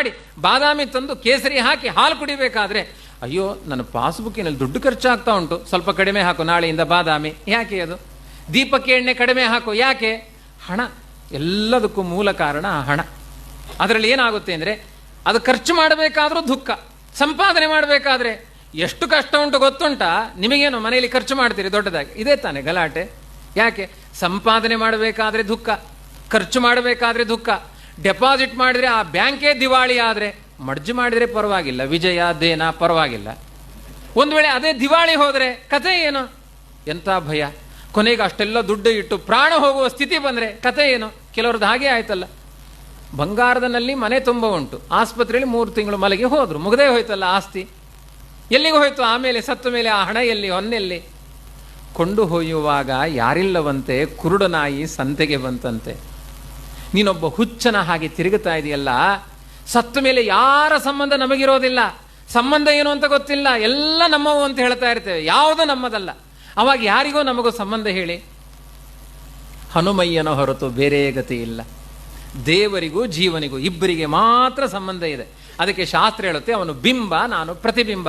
ಮಾಡಿ ಬಾದಾಮಿ ತಂದು ಕೇಸರಿ ಹಾಕಿ ಹಾಲು ಕುಡಿಬೇಕಾದ್ರೆ, ಅಯ್ಯೋ, ನನ್ನ ಪಾಸ್ಬುಕ್ಕಿನಲ್ಲಿ ದುಡ್ಡು ಖರ್ಚಾಗ್ತಾ ಉಂಟು. ಸ್ವಲ್ಪ ಕಡಿಮೆ ಹಾಕು, ನಾಳೆಯಿಂದ ಬಾದಾಮಿ. ಯಾಕೆ ಅದು? ದೀಪಕ್ಕೆ ಎಣ್ಣೆ ಕಡಿಮೆ ಹಾಕು. ಯಾಕೆ? ಹಣ. ಎಲ್ಲದಕ್ಕೂ ಮೂಲ ಕಾರಣ ಹಣ. ಅದರಲ್ಲಿ ಏನಾಗುತ್ತೆ ಅಂದರೆ, ಅದು ಖರ್ಚು ಮಾಡಬೇಕಾದ್ರೂ ದುಃಖ. ಸಂಪಾದನೆ ಮಾಡಬೇಕಾದ್ರೆ ಎಷ್ಟು ಕಷ್ಟ ಉಂಟು ಗೊತ್ತುಂಟಾ? ನಿಮಗೇನು ಮನೆಯಲ್ಲಿ ಖರ್ಚು ಮಾಡ್ತೀರಿ? ದೊಡ್ಡದಾಗಿ. ಇದೇ ತಾನೆ ಗಲಾಟೆ. ಯಾಕೆ? ಸಂಪಾದನೆ ಮಾಡಬೇಕಾದ್ರೆ ದುಃಖ. ಖರ್ಚು ಮಾಡಬೇಕಾದ್ರೆ ದುಃಖ. ಡೆಪಾಸಿಟ್ ಮಾಡಿದರೆ ಆ ಬ್ಯಾಂಕೇ ದಿವಾಳಿ ಆದರೆ, ಮಡ್ಜು ಮಾಡಿದರೆ ಪರವಾಗಿಲ್ಲ, ವಿಜಯ, ದೇನ, ಪರವಾಗಿಲ್ಲ. ಒಂದು ವೇಳೆ ಅದೇ ದಿವಾಳಿ ಹೋದರೆ ಕಥೆ ಏನು? ಎಂಥ ಭಯ. ಕೊನೆಗೆ ಅಷ್ಟೆಲ್ಲ ದುಡ್ಡು ಇಟ್ಟು ಪ್ರಾಣ ಹೋಗುವ ಸ್ಥಿತಿ ಬಂದರೆ ಕಥೆ ಏನು? ಕೆಲವ್ರದ್ದು ಹಾಗೆ ಆಯ್ತಲ್ಲ. ಬಂಗಾರದನಲ್ಲಿ ಮನೆ ತುಂಬ ಉಂಟು. ಆಸ್ಪತ್ರೆಯಲ್ಲಿ ಮೂರು ತಿಂಗಳು ಮಲಗಿ ಹೋದರು. ಮುಗದೇ ಹೋಯ್ತಲ್ಲ ಆಸ್ತಿ. ಎಲ್ಲಿಗೆ ಹೋಯ್ತು? ಆಮೇಲೆ ಸತ್ತ ಮೇಲೆ ಆ ಹಣ ಎಲ್ಲಿ? ಹೊನ್ನೆಲ್ಲಿ? ಕೊಂಡು ಹೊಯ್ಯುವಾಗ ಯಾರಿಲ್ಲವಂತೆ ಕುರುಡನಾಯಿ ಸಂತೆಗೆ ಬಂತಂತೆ. ನೀನೊಬ್ಬ ಹುಚ್ಚನ ಹಾಗೆ ತಿರುಗುತ್ತಾ ಇದೆಯಲ್ಲ, ಸತ್ತ ಮೇಲೆ ಯಾರ ಸಂಬಂಧ ನಮಗಿರೋದಿಲ್ಲ? ಸಂಬಂಧ ಏನು ಅಂತ ಗೊತ್ತಿಲ್ಲ. ಎಲ್ಲ ನಮ್ಮವು ಅಂತ ಹೇಳ್ತಾ ಇರ್ತೇವೆ. ಯಾವುದು ನಮ್ಮದಲ್ಲ. ಅವಾಗ ಯಾರಿಗೋ ನಮಗೂ ಸಂಬಂಧ ಹೇಳಿ. ಹನುಮಯ್ಯನ ಹೊರತು ಬೇರೆ ಗತಿ ಇಲ್ಲ. ದೇವರಿಗೂ ಜೀವನಿಗೂ ಇಬ್ಬರಿಗೆ ಮಾತ್ರ ಸಂಬಂಧ ಇದೆ. ಅದಕ್ಕೆ ಶಾಸ್ತ್ರ ಹೇಳುತ್ತೆ, ಅವನು ಬಿಂಬ, ನಾನು ಪ್ರತಿಬಿಂಬ.